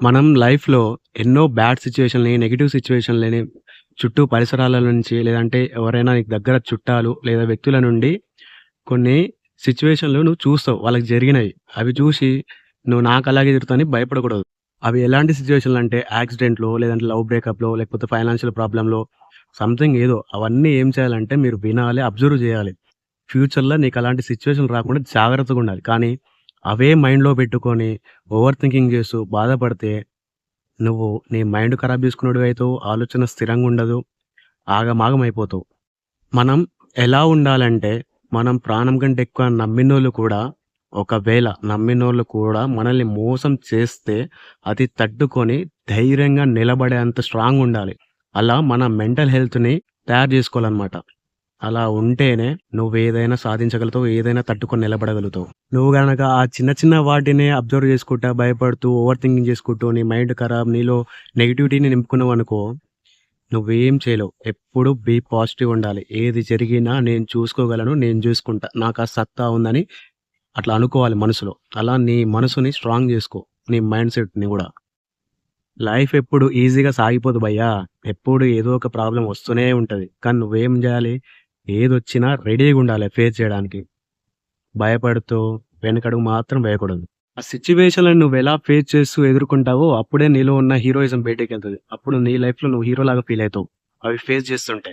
మనం లైఫ్‌లో ఎన్నో బ్యాడ్ సిట్యుయేషన్‌ని, నెగెటివ్ సిట్యుయేషన్‌లని చుట్టూ పరిసరాల నుంచి లేదంటే ఎవరైనా నీకు దగ్గర చుట్టాలు లేదా వ్యక్తుల నుండి కొన్ని సిట్యుయేషన్‌లు నువ్వు చూస్తావు. వాళ్ళకి జరిగినయి. అవి చూసి నువ్వు నాకు అలాగే జరుగుతదని భయపడకూడదు. అవి ఎలాంటి సిట్యుయేషన్‌లు అంటే యాక్సిడెంట్‌లో లేదంటే లవ్ బ్రేకప్‌లో లేకపోతే ఫైనాన్షియల్ ప్రాబ్లమ్‌లో సంథింగ్ ఏదో అవన్నీ ఏం చేయాలంటే మీరు వినాలి, అబ్జర్వ్ చేయాలి. ఫ్యూచర్‌లో నీకు అలాంటి సిట్యుయేషన్‌లు రాకుండా జాగ్రత్తగా ఉండాలి. కానీ అవే మైండ్‌లో పెట్టుకొని ఓవర్ థింకింగ్ చేస్తూ బాధపడితే నువ్వు నీ మైండ్ ఖరాబ్ చేసుకున్నోడివైతావు. ఆలోచన స్థిరంగా ఉండదు. ఆగమాగం అయిపోతావు. మనం ఎలా ఉండాలంటే మనం ప్రాణం కంటే ఎక్కువ నమ్మినోళ్ళు కూడా ఒకవేళ నమ్మినోళ్ళు కూడా మనల్ని మోసం చేస్తే అది తట్టుకొని ధైర్యంగా నిలబడేంత స్ట్రాంగ్ ఉండాలి. అలా మన మెంటల్ హెల్త్‌ని తయారు చేసుకోవాలన్నమాట. అలా ఉంటేనే నువ్వు ఏదైనా సాధించగలుగుతావు. ఏదైనా తట్టుకొని నిలబడగలుగుతావు. నువ్వు గనక ఆ చిన్న చిన్న వాటినే అబ్జర్వ్ చేసుకుంటా, భయపడుతూ, ఓవర్ థింకింగ్ చేసుకుంటూ నీ మైండ్ ఖరాబ్ నీలో నెగటివిటీని నింపుకున్నావనుకో నువ్వేం చేయలేవు. ఎప్పుడు బీ పాజిటివ్ ఉండాలి. ఏది జరిగినా నేను చూసుకోగలను. నేను చూసుకుంటా. నాకు ఆ సత్తా ఉందని అట్లా అనుకోవాలి మనసులో. అలా నీ మనసుని స్ట్రాంగ్ చేసుకో. నీ మైండ్ సెట్‌ని కూడా లైఫ్ ఎప్పుడు ఈజీగా సాగిపోదు భయ్యా. ఎప్పుడు ఏదో ఒక ప్రాబ్లం వస్తూనే ఉంటుంది కానీ నువ్వేం చేయాలి ఏదొచ్చినా రెడీగా ఉండాలి ఫేస్ చేయడానికి. భయపడుతూ వెనకడుగు మాత్రం వేయకూడదు. ఆ సిచ్యువేషన్లను నువ్వు ఎలా ఫేస్ చేస్తూ ఎదుర్కొంటావో అప్పుడే నీలో ఉన్న హీరోయిజం బయటికెళ్తది. అప్పుడు నీ లైఫ్‌లో నువ్వు హీరోలాగా ఫీల్ అవుతావు అవి ఫేస్ చేస్తుంటే.